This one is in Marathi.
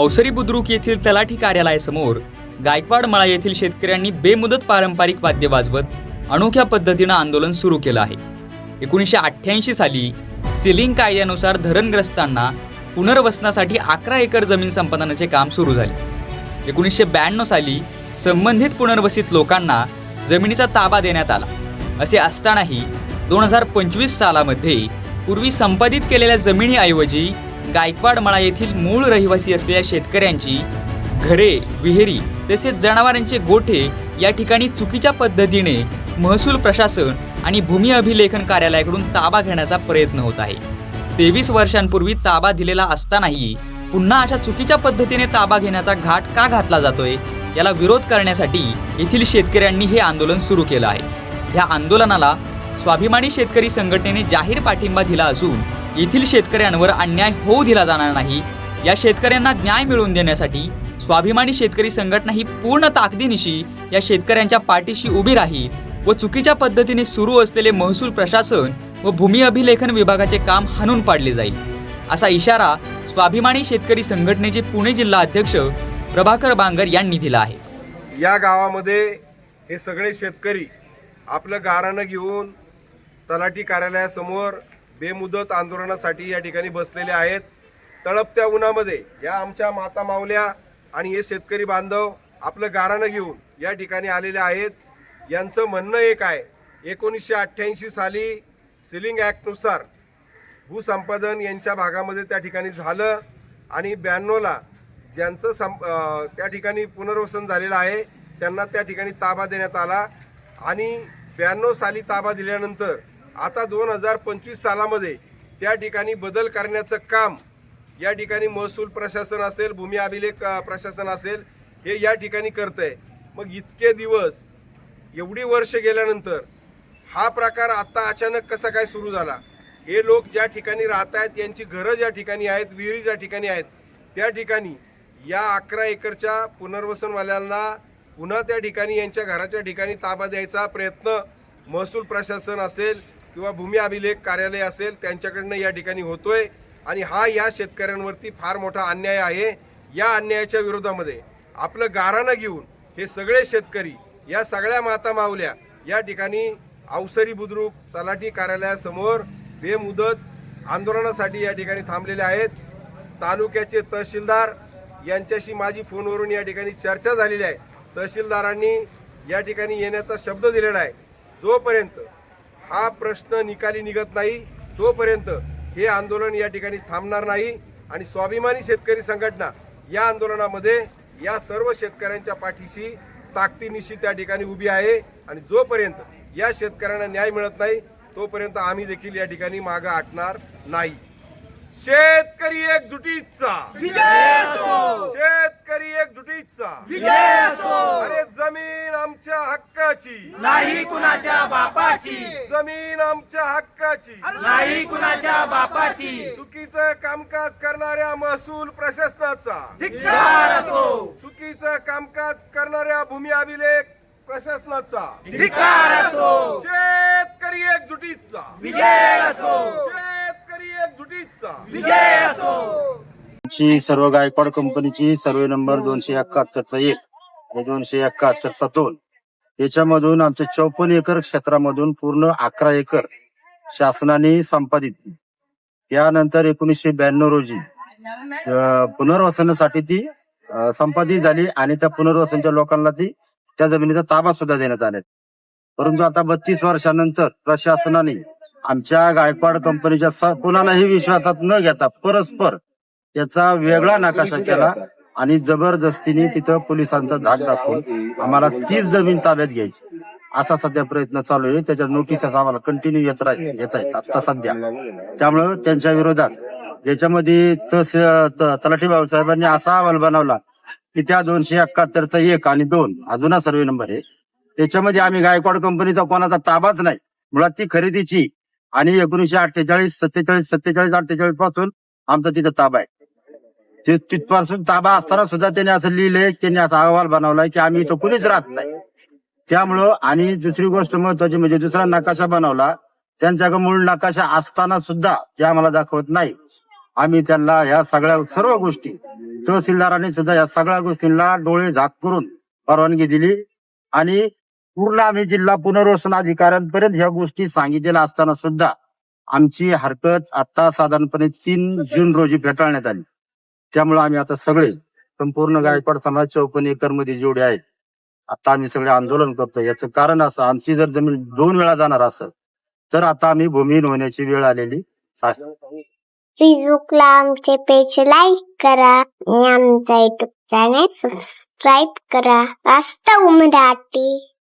अवसरी बुद्रुक येथील तलाठी कार्यालयासमोर गायकवाड मळा येथील शेतकऱ्यांनी बेमुदत पारंपरिक वाद्य वाजवत अनोख्या पद्धतीनं आंदोलन सुरू केलं आहे. एकोणीसशे अठ्ठ्याऐंशी साली सिलिंग कायद्यानुसार धरणग्रस्तांना पुनर्वसनासाठी अकरा एकर जमीन संपादनाचे काम सुरू झाले. एकोणीसशे ब्याण्णव साली संबंधित पुनर्वसित लोकांना जमिनीचा ताबा देण्यात आला. असे असतानाही दोन हजार पंचवीस सालामध्ये पूर्वी संपादित केलेल्या जमिनीऐवजी गायकवाड मळा येथील मूळ रहिवासी असलेल्या शेतकऱ्यांची घरे विहिरी तसेच जनावरांचे गोठे या ठिकाणी चुकीच्या पद्धतीने महसूल प्रशासन आणि भूमी अभिलेखन कार्यालयाकडून ताबा घेण्याचा प्रयत्न होत आहे. तेवीस वर्षांपूर्वी ताबा दिलेला असतानाही पुन्हा अशा चुकीच्या पद्धतीने ताबा घेण्याचा घाट का घातला जातोय याला विरोध करण्यासाठी येथील शेतकऱ्यांनी हे आंदोलन सुरू केलं आहे. या आंदोलनाला स्वाभिमानी शेतकरी संघटनेने जाहीर पाठिंबा दिला असून येथील शेतकऱ्यांवर अन्याय होऊ दिला जाणार नाही. या शेतकऱ्यांना न्याय मिळवून देण्यासाठी स्वाभिमानी शेतकरी संघटना ही पूर्ण ताकदीनिशी या शेतकऱ्यांच्या पाठीशी उभी राहील व चुकीच्या पद्धतीने सुरू असलेले महसूल प्रशासन व भूमी अभिलेखन विभागाचे काम हाणून पाडले जाईल. असा इशारा स्वाभिमानी शेतकरी संघटनेचे पुणे जिल्हा अध्यक्ष प्रभाकर बांगर यांनी दिला आहे. या गावामध्ये हे सगळे शेतकरी आपलं गाराणं घेऊन तलाठी कार्यालयासमोर बेमुदत आंदोलनासाठी या ठिकाणी बसलेले आहेत. तळपत्या उन्हामध्ये या आमच्या माता मावल्या आणि हे शेतकरी बांधव आपलं गाराणं घेऊन या ठिकाणी आलेले आहेत. यांचं म्हणणं एक आहे एकोणीसशे अठ्ठ्याऐंशी साली सिलिंग ॲक्टनुसार भूसंपादन यांच्या भागामध्ये त्या ठिकाणी झालं आणि ब्याण्णवला ज्यांचं सं त्या ठिकाणी पुनर्वसन झालेलं आहे त्यांना त्या ठिकाणी ताबा देण्यात आला. आणि ब्याण्णव साली ताबा दिल्यानंतर आता दोन हजार पंचवीस सालामध्ये त्या ठिकाणी बदल करण्याचं काम या ठिकाणी महसूल प्रशासन असेल भूमी अभिलेख प्रशासन असेल हे या ठिकाणी करतं आहे मग इतके दिवस एवढी वर्ष गेल्यानंतर हा प्रकार आता अचानक कसा काय सुरू झाला? हे लोक ज्या ठिकाणी राहत आहेत यांची घरं ज्या ठिकाणी आहेत विहिरी ज्या ठिकाणी आहेत त्या ठिकाणी या अकरा एकरच्या पुनर्वसनवाल्यांना पुन्हा त्या ठिकाणी यांच्या घराच्या ठिकाणी ताबा द्यायचा प्रयत्न महसूल प्रशासन असेल किंवा भूमी अभिलेख कार्यालय असेल त्यांच्याकडनं या ठिकाणी होतोय. आणि हा या शेतकऱ्यांवरती फार मोठा अन्याय आहे. या अन्यायाच्या विरोधामध्ये आपलं गारानं घेऊन हे सगळे शेतकरी या सगळ्या माता मावल्या या ठिकाणी अवसरी बुद्रुक तलाठी कार्यालयासमोर बेमुदत आंदोलनासाठी या ठिकाणी थांबलेले आहेत. तालुक्याचे तहसीलदार यांच्याशी माझी फोनवरून या ठिकाणी चर्चा झालेली आहे. तहसीलदारांनी या ठिकाणी येण्याचा शब्द दिलेला आहे. जोपर्यंत हा प्रश्न निकाली निघत नाही. तोपर्यंत हे आंदोलन या ठिकाणी थांबणार नाही आणि स्वाभिमानी शेतकरी संघटना या आंदोलनामध्ये या सर्व शेतकऱ्यांच्या पाठीशी ताकदीनिशी त्या ठिकाणी उभी आहे आणि जोपर्यंत या शेतकऱ्यांना न्याय मिळत नाही तोपर्यंत आम्ही देखील या ठिकाणी मागं हटणार नाही. शेतकरी एकजुटीचा. शेतकरी एकजुटीचा. अरे जमीन आमच्या हक्काची. नाही कुणाच्या बापाची. जमीन आमच्या हक्काची. नाही कुणाच्या बापाची. चुकीचं कामकाज करणाऱ्या महसूल प्रशासनाचा. धिक्कार असो. चुकीचं कामकाज करणाऱ्या भूमी अभिलेख प्रशासनाचा. धिक्कार असो. शेतकरी एकजुटीचा. विजय असो. शेतकरी एकजुटीचा. विजय असो. ची सर्व गायकवाड कंपनीची सर्वे नंबर दोनशे एकाहत्तरचा एक आणि दोनशे एकाहत्तरचा दोन. याच्यामधून आमच्या चौपन्न एकर क्षेत्रामधून पूर्ण अकरा एकर शासनाने संपादित यानंतर एकोणीसशे ब्याण्णव रोजी पुनर्वसनासाठी ती संपादित झाली आणि त्या पुनर्वसनच्या लोकांना ती त्या जमिनीचा ताबा सुद्धा देण्यात आला. परंतु आता बत्तीस वर्षानंतर प्रशासनाने आमच्या गायकवाड कंपनीच्या कुणालाही विश्वासात न घेता परस्पर याचा वेगळा नकाशा केला. आणि जबरदस्तीने तिथं पोलिसांचा धाक दाखवून आम्हाला तीच जमीन ताब्यात घ्यायची. असा सध्या प्रयत्न चालू आहे. त्याच्या नोटीस आम्हाला कंटिन्यू येत राहील येत आहेत आता सध्या. त्यामुळं त्यांच्या विरोधात ज्याच्यामध्ये तस त- तलाठी बाबासाहेबांनी असा अहवाल बनवला की त्या दोनशे एकाहत्तरचा एक आणि दोन हा जुना सर्वे नंबर आहे. त्याच्यामध्ये आम्ही गायकवाड कंपनीचा कोणाचा ताबाच नाही. मुळात ती खरेदीची आणि एकोणीशे अठ्ठेचाळीस सत्तेचाळीस सत्तेचाळीस अठ्ठेचाळीसपासून आमचा तिथं ताबा आहे. ते तिथपासून ताबा असताना सुद्धा त्यांनी असं लिहिलंय त्यांनी असा अहवाल बनवलाय की आम्ही इथं कुणीच राहत नाही. त्यामुळं आणि दुसरी गोष्ट महत्वाची म्हणजे दुसरा नकाशा बनवला त्यांच्याकडे मूळ नकाशा असताना सुद्धा ते आम्हाला दाखवत नाही. आम्ही त्यांना ह्या सगळ्या सर्व गोष्टी तहसीलदारांनी सुद्धा या सगळ्या गोष्टींना डोळे झाक करून परवानगी दिली आणि पूर्ण आम्ही जिल्हा पुनर्वसन अधिकाऱ्यांपर्यंत ह्या गोष्टी सांगितलेल्या असताना सुद्धा आमची हरकत आता साधारणपणे तीन जून रोजी फेटाळण्यात आली. त्यामुळे आम्ही आता सगळे संपूर्ण गायकवाड समाज चौपन्न एकरमध्ये जेवढे आहेत आता आम्ही सगळे आंदोलन करतो याचं कारण असं आमची जर जमीन दोन वेळा जाणार असेल तर आता आम्ही भूमिहीन होण्याची वेळ आलेली आहे. फेसबुकला आमचे पेज लाईक करा आणि आमचा युट्यूब चॅनेल सबस्क्राईब करा. वास्तव मराठी.